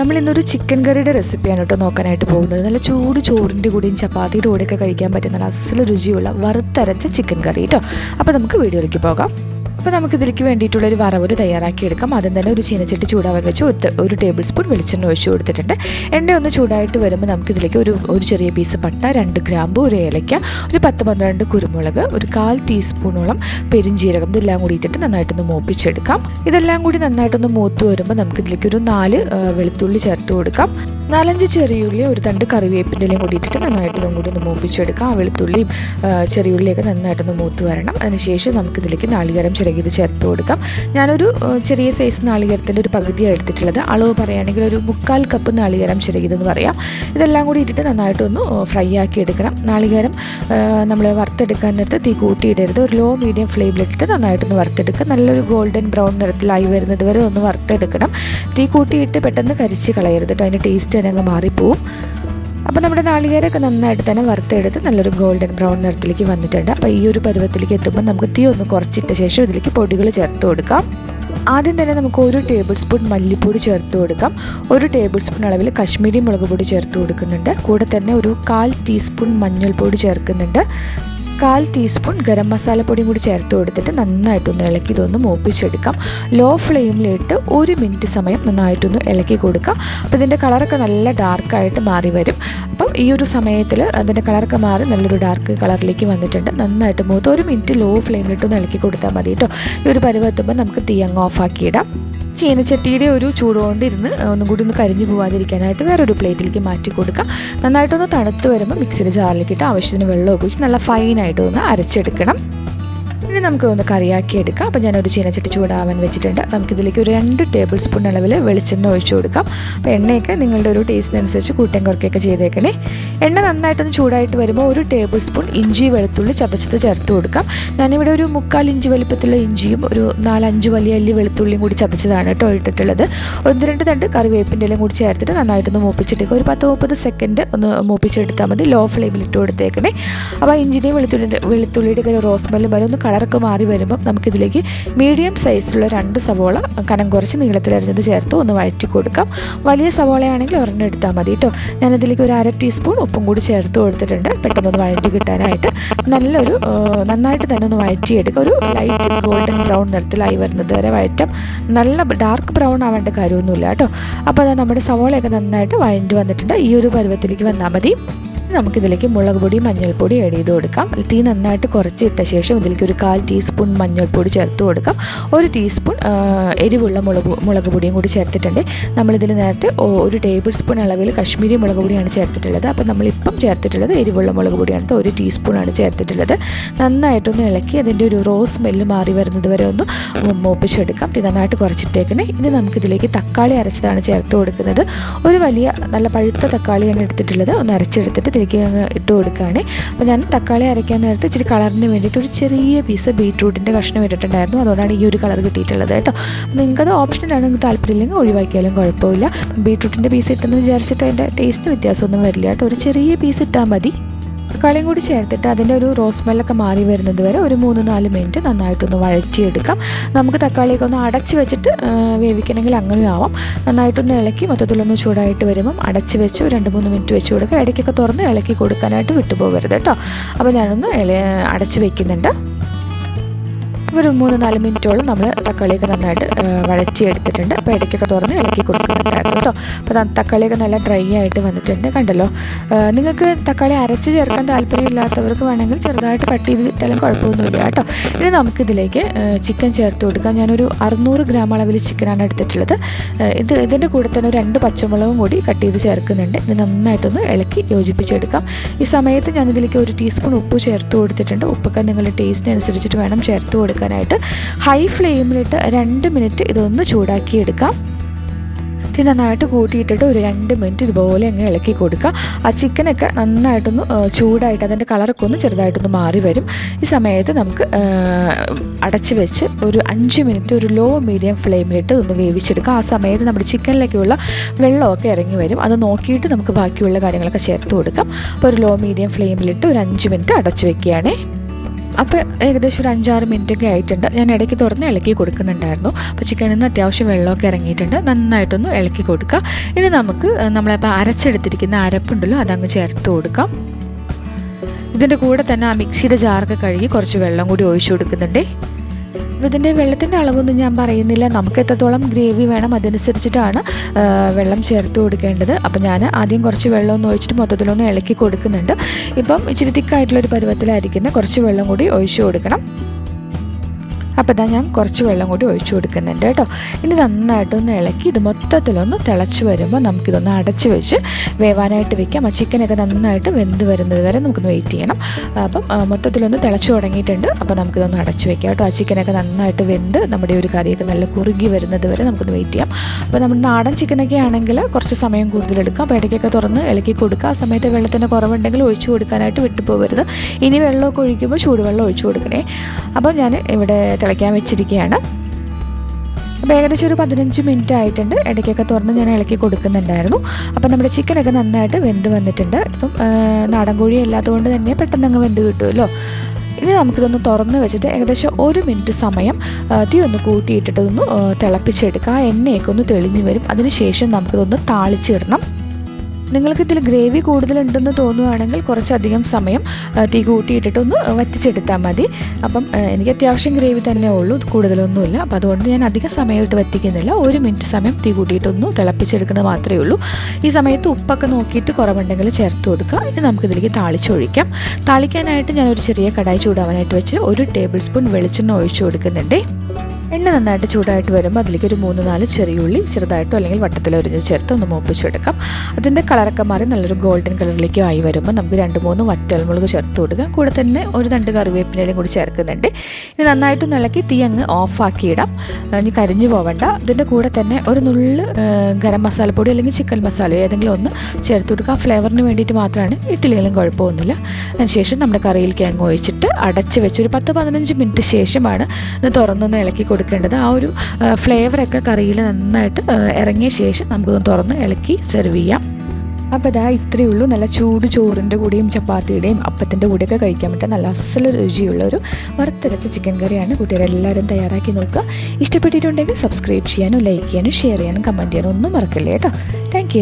നമ്മൾ ഇന്നൊരു ചിക്കൻ കറിയുടെ റെസിപ്പിയാണ് കേട്ടോ നോക്കാനായിട്ട് പോകുന്നത്. നല്ല ചൂട് ചോറിന്റെ കൂടെയും ചപ്പാത്തിയുടെ കൂടെയൊക്കെ കഴിക്കാൻ പറ്റുന്ന നല്ല അസല രുചിയുള്ള വറുത്തരച്ച ചിക്കൻ കറി കേട്ടോ അപ്പോൾ നമുക്ക് വീഡിയോയിലേക്ക് പോകാം. അപ്പോൾ നമുക്ക് ഇതിലേക്ക് വേണ്ടിയിട്ടുള്ള ഒരു തയ്യാറാക്കി തയ്യാറാക്കിയെടുക്കാം. ആദ്യം തന്നെ ഒരു ചീനച്ചട്ടി ചൂടാവാൻ വെച്ച് ഒരു ഒരു ടേബിൾ സ്പൂൺ വെളിച്ചെണ്ണ ഒഴിച്ച് കൊടുത്തിട്ടുണ്ട്. എണ്ണ ഒന്ന് ചൂടായിട്ട് വരുമ്പോൾ നമുക്ക് ഇതിലേക്ക് ഒരു ഒരു ചെറിയ പീസ് പട്ട രണ്ട് ഗ്രാമ്പ് ഒരു ഏലയ്ക്ക ഒരു പത്ത് പന്ത്രണ്ട് കുരുമുളക് ഒരു കാൽ ടീസ്പൂണോളം പെരിഞ്ജീരകം ഇതെല്ലാം കൂടി ഇട്ടിട്ട് നന്നായിട്ടൊന്ന് മൂപ്പിച്ചെടുക്കാം. ഇതെല്ലാം കൂടി നന്നായിട്ടൊന്ന് മൂത്ത് വരുമ്പോൾ നമുക്ക് ഇതിലേക്ക് ഒരു നാല് വെളുത്തുള്ളി ചേർത്ത് കൊടുക്കാം. നാലഞ്ച് ചെറിയുള്ളി ഒരു തണ്ട് കറിവേപ്പിന്റെ ഇലയും കൂടി ഇട്ടിട്ട് നന്നായിട്ടൊന്നും കൂടി ഒന്ന് മൂപ്പിച്ചെടുക്കാം. ആ വെളുത്തുള്ളിയും ചെറിയുള്ളിയൊക്കെ നന്നായിട്ടൊന്ന് മൂത്ത് വരണം. അതിനുശേഷം നമുക്കിതിലേക്ക് നാളികേരം ചിരകിയത് ചേർത്ത് കൊടുക്കാം. ഞാനൊരു ചെറിയ സൈസ് നാളികേരത്തിന്റെ ഒരു പകുതിയാണ് എടുത്തിട്ടുള്ളത്. അളവ് പറയുകയാണെങ്കിൽ ഒരു മുക്കാൽ കപ്പ് നാളികേരം എന്ന് പറയാം. ഇതെല്ലാം കൂടി ഇട്ടിട്ട് നന്നായിട്ടൊന്ന് ഫ്രൈ ആക്കി എടുക്കണം. നാളികേരം നമ്മൾ വറുത്തെടുക്കാൻ നേരത്ത് തീ കൂട്ടിയിടരുത്. ഒരു ലോ മീഡിയം ഫ്ലെയിമിലിട്ടിട്ട് നന്നായിട്ടൊന്ന് വറുത്തെടുക്കുക. നല്ലൊരു ഗോൾഡൻ ബ്രൗൺ നിറത്തിലായി വരുന്നത് വരെ ഒന്ന് വറുത്തെടുക്കണം. തീ കൂട്ടിയിട്ട് പെട്ടെന്ന് കരിച്ച് കളയരുത് കേട്ടോ അതിന്റെ ടേസ്റ്റ് തന്നെ അങ്ങ് മാറിപ്പോവും. അപ്പോൾ നമ്മുടെ നാളികേരമൊക്കെ നന്നായിട്ട് തന്നെ വറുത്തെടുത്ത് നല്ലൊരു ഗോൾഡൻ ബ്രൗൺ നിറത്തിലേക്ക് വന്നിട്ടുണ്ട്. അപ്പോൾ ഈ ഒരു പരുവത്തിലേക്ക് എത്തുമ്പോൾ നമുക്ക് തീ ഒന്ന് കുറച്ചിട്ട ശേഷം ഇതിലേക്ക് പൊടികൾ ചേർത്ത് കൊടുക്കാം. ആദ്യം തന്നെ നമുക്ക് ഒരു ടേബിൾ സ്പൂൺ മല്ലിപ്പൊടി ചേർത്ത് കൊടുക്കാം. ഒരു ടേബിൾ സ്പൂൺ അളവിൽ കശ്മീരി മുളക് പൊടി ചേർത്ത് കൊടുക്കുന്നുണ്ട്. കൂടെ തന്നെ ഒരു കാൽ ടീസ്പൂൺ മഞ്ഞൾപ്പൊടി ചേർക്കുന്നുണ്ട്. കാൽ ടീസ്പൂൺ ഗരം മസാലപ്പൊടിയും കൂടി ചേർത്ത് കൊടുത്തിട്ട് നന്നായിട്ടൊന്ന് ഇളക്കി ഇതൊന്ന് മൂപ്പിച്ചെടുക്കാം. ലോ ഫ്ലെയിമിലിട്ട് ഒരു മിനിറ്റ് സമയം നന്നായിട്ടൊന്ന് ഇളക്കി കൊടുക്കാം. അപ്പോൾ ഇതിന്റെ കളറൊക്കെ നല്ല ഡാർക്കായിട്ട് മാറി വരും. അപ്പം ഈ ഒരു സമയത്തിൽ അതിന്റെ കളറൊക്കെ മാറി നല്ലൊരു ഡാർക്ക് കളറിലേക്ക് വന്നിട്ടുണ്ട്. നന്നായിട്ട് മൂത്ത് ഒരു മിനിറ്റ് ലോ ഫ്ലെയിമിലിട്ടൊന്ന് ഇളക്കി കൊടുത്താൽ മതി കേട്ടോ. ഈ ഒരു പരുവത്തുമ്പോൾ നമുക്ക് തീ അങ്ങ് ഓഫാക്കിയിടാം ചീനച്ചട്ടിയുടെ ഒരു ചൂടുകൊണ്ട് ഇരുന്ന് ഒന്നും കൂടി ഒന്ന് കരിഞ്ഞു പോവാതിരിക്കാനായിട്ട് വേറൊരു പ്ലേറ്റിലേക്ക് മാറ്റി കൊടുക്കുക നന്നായിട്ടൊന്ന് തണുത്ത് വരുമ്പോൾ മിക്സിയുടെ ജാറിലേക്ക് ഇട്ട് ആവശ്യത്തിന് വെള്ളമൊക്കെ ഒഴിച്ച് നല്ല ഫൈനായിട്ട് ഒന്ന് അരച്ചെടുക്കണം. ഇനി നമുക്ക് ഒന്ന് കറിയാക്കി എടുക്കാം. അപ്പോൾ ഞാനൊരു ചീനച്ചട്ടി ചൂടാവാൻ വെച്ചിട്ടുണ്ട്. നമുക്കിതിലേക്ക് ഒരു രണ്ട് ടേബിൾ സ്പൂൺ അളവിൽ വെളിച്ചെണ്ണ ഒഴിച്ചു കൊടുക്കാം. അപ്പോൾ എണ്ണയൊക്കെ നിങ്ങളുടെ ഒരു ടേസ്റ്റിനനുസരിച്ച് കൂട്ടം കുറക്കൊക്കെ ചെയ്തേക്കണേ. എണ്ണ നന്നായിട്ടൊന്ന് ചൂടായിട്ട് വരുമ്പോൾ ഒരു ടേബിൾ സ്പൂൺ ഇഞ്ചി വെളുത്തുള്ളി ചതച്ചത് ചേർത്ത് കൊടുക്കാം. ഞാനിവിടെ ഒരു മുക്കാൽ ഇഞ്ച് വലിപ്പത്തിലുള്ള ഇഞ്ചിയും ഒരു നാലഞ്ച് വലിയ അല്ലി വെളുത്തുള്ളിയും കൂടി ചതച്ചതാണ് കേട്ടോ ഇട്ടിട്ടുള്ളത്. ഒന്ന് രണ്ട് തണ്ട് കറിവേപ്പിന്റെ എല്ലാം കൂടി ചേർത്തിട്ട് നന്നായിട്ടൊന്ന് മൂപ്പിച്ചെടുക്കുക ഒരു പത്ത് മുപ്പത് സെക്കൻഡ് ഒന്ന് മൂപ്പിച്ചെടുത്താൽ മതി. ലോ ഫ്ലെയിമിൽ ഇട്ട് കൊടുത്തേക്കണേ. അപ്പോൾ ഇഞ്ചിനെയും വെളുത്തുള്ളിന്റെ വെളുത്തുള്ളിയുടെ ഒരു റോസ്മല്ലും സ്മെല്ലും വരെ ഒന്ന് കളറൊക്കെ മാറി വരുമ്പം നമുക്കിതിലേക്ക് മീഡിയം സൈസിലുള്ള രണ്ട് സവോള കനം കുറച്ച് നീളത്തിലരിഞ്ഞത് ചേർത്ത് ഒന്ന് വഴറ്റി കൊടുക്കാം. വലിയ സവോളയാണെങ്കിൽ ഒരെണ്ണം എടുത്താൽ മതി കേട്ടോ ഞാനിതിലേക്ക് ഒരു അര ടീസ്പൂൺ ഉപ്പും കൂടി ചേർത്ത് കൊടുത്തിട്ടുണ്ട്. പെട്ടെന്നൊന്ന് വഴറ്റി കിട്ടാനായിട്ട് നല്ലൊരു നന്നായിട്ട് തന്നെ ഒന്ന് വഴറ്റിയെടുക്കുക ഒരു ലൈറ്റ് ഗോൾഡൻ ബ്രൗൺ നിറത്തിലായി വരുന്നത് വരെ വഴറ്റാം. നല്ല ഡാർക്ക് ബ്രൗൺ ആവേണ്ട കാര്യമൊന്നുമില്ല കേട്ടോ അപ്പോൾ അത് നമ്മുടെ സവോളയൊക്കെ നന്നായിട്ട് വഴണ്ടി വന്നിട്ടുണ്ട്. ഈ ഒരു പരുവത്തിലേക്ക് വന്നാൽ മതി. നമുക്കിതിലേക്ക് മുളക് പൊടി മഞ്ഞൾപ്പൊടി ആഡ് ചെയ്ത് കൊടുക്കാം. തീ നന്നായിട്ട് കുറച്ചിട്ട ശേഷം ഇതിലേക്ക് ഒരു കാൽ ടീസ്പൂൺ മഞ്ഞൾപ്പൊടി ചേർത്ത് കൊടുക്കാം. ഒരു ടീസ്പൂൺ എരിവുള്ള മുളക് മുളക് പൊടിയും കൂടി ചേർത്തിട്ടുണ്ട്. നമ്മളിതിൽ നേരത്തെ ഒരു ടേബിൾ സ്പൂൺ അളവിൽ കശ്മീരി മുളക് പൊടിയാണ് ചേർത്തിട്ടുള്ളത്. അപ്പോൾ നമ്മളിപ്പം ചേർത്തിട്ടുള്ളത് എരിവുള്ള മുളക് പൊടിയാണ് ഒരു ടീസ്പൂണാണ് ചേർത്തിട്ടുള്ളത്. നന്നായിട്ടൊന്ന് ഇളക്കി അതിന്റെ ഒരു റോസ് സ്മെല്ല് മാറി വരുന്നത് വരെ ഒന്ന് മൂപ്പിച്ചെടുക്കാം. ഇത് നന്നായിട്ട് കുറച്ചിട്ടേക്കണേ. ഇനി നമുക്കിതിലേക്ക് തക്കാളി അരച്ചതാണ് ചേർത്ത് കൊടുക്കുന്നത്. ഒരു വലിയ നല്ല പഴുത്ത തക്കാളിയാണ് എടുത്തിട്ടുള്ളത്. ഒന്ന് അരച്ചെടുത്തിട്ട് ഇതിലേക്ക് അങ്ങ് ഇട്ട് കൊടുക്കുകയാണ്. അപ്പോൾ ഞാൻ തക്കാളി അരയ്ക്കാൻ നേരത്ത് ഇച്ചിരി കളറിന് വേണ്ടിയിട്ട് ഒരു ചെറിയ പീസ് ബീട്രൂട്ടിന്റെ കഷ്ണം ഇട്ടിട്ടുണ്ടായിരുന്നു. അതുകൊണ്ടാണ് ഈ ഒരു കളർ കിട്ടിയിട്ടുള്ളത് കേട്ടോ. നിങ്ങൾക്കത് ഓപ്ഷനിലാണ് നിങ്ങൾക്ക് താല്പര്യമില്ലെങ്കിൽ ഒഴിവാക്കിയാലും കുഴപ്പമില്ല. ബീട്രൂട്ടിന്റെ പീസ് ഇട്ടെന്ന് വിചാരിച്ചിട്ട് അതിന്റെ ടേസ്റ്റിന് വ്യത്യാസമൊന്നും വരില്ല കേട്ടോ. ഒരു ചെറിയ പീസ് ഇട്ടാൽ മതി. തക്കാളിയും കൂടി ചേർത്തിട്ട് അതിന്റെ ഒരു റോസ് സ്മെല്ലൊക്കെ മാറി വരുന്നത് വരെ ഒരു മൂന്ന് നാല് മിനിറ്റ് നന്നായിട്ടൊന്ന് വഴറ്റിയെടുക്കാം. നമുക്ക് തക്കാളിയൊക്കെ ഒന്ന് അടച്ച് വെച്ചിട്ട് വേവിക്കണമെങ്കിൽ അങ്ങനെ ആവാം. നന്നായിട്ടൊന്ന് ഇളക്കി മൊത്തത്തിലൊന്ന് ചൂടായിട്ട് വരുമ്പം അടച്ച് വെച്ച് രണ്ട് മൂന്ന് മിനിറ്റ് വെച്ച് കൊടുക്കുക. ഇടയ്ക്കൊക്കെ തുറന്ന് ഇളക്കി കൊടുക്കാനായിട്ട് വിട്ടുപോകരുത് കേട്ടോ. അപ്പോൾ ഞാനൊന്ന് ഇള അടച്ച് വെക്കുന്നുണ്ട്. ഒരു മൂന്ന് നാല് മിനിറ്റോളം നമ്മൾ തക്കാളിയൊക്കെ നന്നായിട്ട് വഴച്ചിയെടുത്തിട്ടുണ്ട് അപ്പോൾ ഇടയ്ക്കൊക്കെ തുറന്ന് ഇളക്കി കൊടുക്കുന്നുണ്ടായിരുന്നു കേട്ടോ. അപ്പോൾ തക്കാളിയൊക്കെ നല്ല ഡ്രൈ ആയിട്ട് വന്നിട്ടുണ്ട് കണ്ടല്ലോ. നിങ്ങൾക്ക് തക്കാളി അരച്ച് ചേർക്കാൻ താല്പര്യമില്ലാത്തവർക്ക് വേണമെങ്കിൽ ചെറുതായിട്ട് കട്ട് ചെയ്ത് ഇട്ടാലും കുഴപ്പമൊന്നുമില്ല കേട്ടോ. ഇനി നമുക്കിതിലേക്ക് ചിക്കൻ ചേർത്ത് കൊടുക്കാം. ഞാനൊരു അറുന്നൂറ് ഗ്രാം അളവിൽ ചിക്കനാണ് എടുത്തിട്ടുള്ളത്. ഇത് ഇതിന്റെ കൂടെ തന്നെ രണ്ട് പച്ചമുളകും കൂടി കട്ട് ചെയ്ത് ചേർക്കുന്നുണ്ട്. ഇത് നന്നായിട്ടൊന്ന് ഇളക്കി യോജിപ്പിച്ചെടുക്കാം. ഈ സമയത്ത് ഞാനിതിലേക്ക് ഒരു ടീസ്പൂൺ ഉപ്പ് ചേർത്ത് കൊടുത്തിട്ടുണ്ട്. ഉപ്പൊക്കെ നിങ്ങളുടെ ടേസ്റ്റിനനുസരിച്ചിട്ട് വേണം ചേർത്ത് കൊടുക്കാനായിട്ട് ഹൈ ഫ്ലെയിമിലിട്ട് രണ്ട് മിനിറ്റ് ഇതൊന്ന് ചൂടാക്കിയെടുക്കാം. ഇത് നന്നായിട്ട് കൂട്ടിയിട്ടിട്ട് ഒരു രണ്ട് മിനിറ്റ് ഇതുപോലെ അങ്ങ് ഇളക്കി കൊടുക്കുക ആ ചിക്കനൊക്കെ നന്നായിട്ടൊന്ന് ചൂടായിട്ട് അതിന്റെ കളറൊക്കെ ഒന്ന് ചെറുതായിട്ടൊന്ന് മാറി വരും. ഈ സമയത്ത് നമുക്ക് അടച്ച് വെച്ച് ഒരു അഞ്ച് മിനിറ്റ് ഒരു ലോ മീഡിയം ഫ്ലെയിമിലിട്ട് ഒന്ന് വേവിച്ചെടുക്കുക ആ സമയത്ത് നമ്മുടെ ചിക്കനിലേക്കുള്ള വെള്ളമൊക്കെ ഇറങ്ങി വരും. അത് നോക്കിയിട്ട് നമുക്ക് ബാക്കിയുള്ള കാര്യങ്ങളൊക്കെ ചേർത്ത് കൊടുക്കാം. അപ്പോൾ ഒരു ലോ മീഡിയം ഫ്ലെയിമിലിട്ട് ഒരു അഞ്ച് മിനിറ്റ് അടച്ച് വെക്കുകയാണേ. അപ്പോൾ ഏകദേശം ഒരു അഞ്ചാറ് മിനിറ്റ് ഒക്കെ ആയിട്ടുണ്ട്. ഞാൻ ഇടയ്ക്ക് തുറന്ന് ഇളക്കി കൊടുക്കുന്നുണ്ടായിരുന്നു. അപ്പോൾ ചിക്കനിൽ നിന്ന് അത്യാവശ്യം വെള്ളമൊക്കെ ഇറങ്ങിയിട്ടുണ്ട്. നന്നായിട്ടൊന്ന് ഇളക്കി കൊടുക്കുക ഇനി നമുക്ക് നമ്മളിപ്പോൾ അരച്ചെടുത്തിരിക്കുന്ന അരപ്പുണ്ടല്ലോ അതങ്ങ് ചേർത്ത് കൊടുക്കാം. ഇതിന്റെ കൂടെ തന്നെ ആ മിക്സിയുടെ ജാറൊക്കെ കഴുകി കുറച്ച് വെള്ളം കൂടി ഒഴിച്ചു കൊടുക്കുന്നുണ്ടേ. ഇതിന്റെ വെള്ളത്തിന്റെ അളവൊന്നും ഞാൻ പറയുന്നില്ല. നമുക്ക് എത്രത്തോളം ഗ്രേവി വേണം അതനുസരിച്ചിട്ടാണ് വെള്ളം ചേർത്ത് കൊടുക്കേണ്ടത്. അപ്പോൾ ഞാൻ ആദ്യം കുറച്ച് വെള്ളം ഒന്ന് ഒഴിച്ചിട്ട് മൊത്തത്തിലൊന്ന് ഇളക്കി കൊടുക്കുന്നുണ്ട്. ഇപ്പം ഇച്ചിരി തിക്കായിട്ടുള്ളൊരു പരുവത്തിലായിരിക്കുന്ന കുറച്ച് വെള്ളം കൂടി ഒഴിച്ചു കൊടുക്കണം. അപ്പോൾ ഇതാ ഞാൻ കുറച്ച് വെള്ളം കൂടി ഒഴിച്ചു കൊടുക്കുന്നുണ്ട് കേട്ടോ. ഇനി നന്നായിട്ടൊന്ന് ഇളക്കി ഇത് മൊത്തത്തിലൊന്ന് തിളച്ച് വരുമ്പോൾ നമുക്കിതൊന്ന് അടച്ച് വെച്ച് വേവാനായിട്ട് വെക്കാം. ആ ചിക്കനൊക്കെ നന്നായിട്ട് വെന്ത് വരുന്നത് വരെ നമുക്കൊന്ന് വെയിറ്റ് ചെയ്യണം. അപ്പം മൊത്തത്തിലൊന്ന് തിളച്ച് തുടങ്ങിയിട്ടുണ്ട്. അപ്പോൾ നമുക്കിതൊന്ന് അടച്ച് വെക്കാം കേട്ടോ. ആ ചിക്കനൊക്കെ നന്നായിട്ട് വെന്ത് നമ്മുടെ ഒരു കറിയൊക്കെ നല്ല കുറുകി വരുന്നത് വരെ നമുക്കൊന്ന് വെയിറ്റ് ചെയ്യാം. അപ്പോൾ നമ്മുടെ നാടൻ ചിക്കനൊക്കെ ആണെങ്കിൽ കുറച്ച് സമയം കൂടുതലെടുക്കാം അപ്പോൾ ഇടയ്ക്കൊക്കെ തുറന്ന് ഇളക്കി കൊടുക്കുക. ആ സമയത്ത് വെള്ളത്തിന്റെ കുറവുണ്ടെങ്കിൽ ഒഴിച്ചു കൊടുക്കാനായിട്ട് വിട്ടുപോകരുത് ഇനി വെള്ളമൊക്കെ ഒഴിക്കുമ്പോൾ ചൂടുവെള്ളം ഒഴിച്ചു കൊടുക്കണേ. അപ്പോൾ ഞാൻ ഇവിടെ തിളയ്ക്കാൻ വെച്ചിരിക്കുകയാണ്. അപ്പോൾ ഏകദേശം ഒരു പതിനഞ്ച് മിനിറ്റ് ആയിട്ടുണ്ട്. ഇടയ്ക്കൊക്കെ തുറന്ന് ഞാൻ ഇളക്കി കൊടുക്കുന്നുണ്ടായിരുന്നു. അപ്പോൾ നമ്മുടെ ചിക്കനൊക്കെ നന്നായിട്ട് വെന്ത് വന്നിട്ടുണ്ട്. ഇപ്പം നാടൻ കോഴി അല്ലാത്തതുകൊണ്ട് തന്നെ പെട്ടെന്ന് അങ്ങ് വെന്ത് കിട്ടുമല്ലോ. ഇനി നമുക്കിതൊന്ന് തുറന്ന് വെച്ചിട്ട് ഏകദേശം ഒരു മിനിറ്റ് സമയം തീ ഒന്ന് കൂട്ടിയിട്ടിട്ടൊന്ന് തിളപ്പിച്ചെടുക്കുക. ആ എണ്ണയൊക്കെ ഒന്ന് തെളിഞ്ഞ് വരും. അതിനുശേഷം നമുക്കിതൊന്ന് താളിച്ചിടണം. നിങ്ങൾക്ക് ഇതിൽ ഗ്രേവി കൂടുതലുണ്ടെന്ന് തോന്നുവാണെങ്കിൽ കുറച്ചധികം സമയം തീ കൂട്ടിയിട്ടിട്ടൊന്ന് വറ്റിച്ചെടുത്താൽ മതി. അപ്പം എനിക്ക് അത്യാവശ്യം ഗ്രേവി തന്നെ ഉള്ളൂ കൂടുതലൊന്നുമില്ല. അപ്പം അതുകൊണ്ട് ഞാൻ അധിക സമയമായിട്ട് വറ്റിക്കുന്നില്ല. ഒരു മിനിറ്റ് സമയം തീ കൂട്ടിയിട്ടൊന്ന് തിളപ്പിച്ചെടുക്കുന്നത് മാത്രമേ ഉള്ളൂ. ഈ സമയത്ത് ഉപ്പൊക്കെ നോക്കിയിട്ട് കുറവുണ്ടെങ്കിൽ ചേർത്ത് കൊടുക്കുക. ഇനി നമുക്കിതിലേക്ക് താളിച്ചൊഴിക്കാം. താളിക്കാനായിട്ട് ഞാനൊരു ചെറിയ കടായി ചൂടാവാനായിട്ട് വെച്ച് ഒരു ടേബിൾ സ്പൂൺ വെളിച്ചെണ്ണ ഒഴിച്ചു കൊടുക്കുന്നുണ്ട്. എണ്ണ നന്നായിട്ട് ചൂടായിട്ട് വരുമ്പോൾ അതിലേക്ക് ഒരു മൂന്ന് നാല് ചെറിയുള്ളി ചെറുതായിട്ടോ അല്ലെങ്കിൽ വട്ടത്തിൽ ഒരിഞ്ഞ് ചേർത്ത് ഒന്ന് മൂപ്പിച്ചെടുക്കാം. അതിന്റെ കളറൊക്കെ മാറി നല്ലൊരു ഗോൾഡൻ കളറിലേക്ക് ആയി വരുമ്പോൾ നമുക്ക് രണ്ട് മൂന്ന് വറ്റൽമുളക് ചേർത്ത് കൊടുക്കാം. കൂടെ തന്നെ ഒരു രണ്ട് കറിവേപ്പിനയിലും കൂടി ചേർക്കുന്നുണ്ട്. ഇനി നന്നായിട്ട് ഇളക്കി തീ അങ്ങ് ഓഫാക്കി ഇടാം. ഇനി കരിഞ്ഞു പോവണ്ട. ഇതിന്റെ കൂടെ തന്നെ ഒരു നുള്ള് ഗരം ഗരം പൊടി അല്ലെങ്കിൽ ചിക്കൻ മസാല ഏതെങ്കിലും ഒന്ന് ചേർത്ത് കൊടുക്കുക. ആ ഫ്ലേവറിന് വേണ്ടിയിട്ട് മാത്രമാണ്. ഇട്ടില്ലെങ്കിലും കുഴപ്പമൊന്നുമില്ല. അതിനുശേഷം നമ്മുടെ കറിയിലേക്ക് അങ്ങ് ഒഴിച്ചിട്ട് അടച്ച് വെച്ച് ഒരു പത്ത് പതിനഞ്ച് മിനിറ്റ് ശേഷമാണ് ഇത് തുറന്നൊന്ന് ഇളക്കി കൊടുക്കേണ്ടത്. ആ ഒരു ഫ്ലേവറൊക്കെ കറിയിൽ നന്നായിട്ട് ഇറങ്ങിയ ശേഷം നമുക്കൊന്ന് തുറന്ന് ഇളക്കി സെർവ് ചെയ്യാം. അപ്പോൾ ഇതാ ഇത്രയേ ഉള്ളൂ. നല്ല ചൂട് ചോറിന്റെ കൂടെയും ചപ്പാത്തിയുടെയും അപ്പത്തിന്റെ കൂടെയൊക്കെ കഴിക്കാൻ പറ്റുന്ന നല്ല അസല രുചിയുള്ള ഒരു വറുത്തരച്ച ചിക്കൻ കറിയാണ്. കൂട്ടുകാരെല്ലാവരും തയ്യാറാക്കി നോക്കുക. ഇഷ്ടപ്പെട്ടിട്ടുണ്ടെങ്കിൽ സബ്സ്ക്രൈബ് ചെയ്യാനും ലൈക്ക് ചെയ്യാനും ഷെയർ ചെയ്യാനും കമന്റ് ചെയ്യാനും ഒന്നും മറക്കല്ലേ കേട്ടോ. താങ്ക്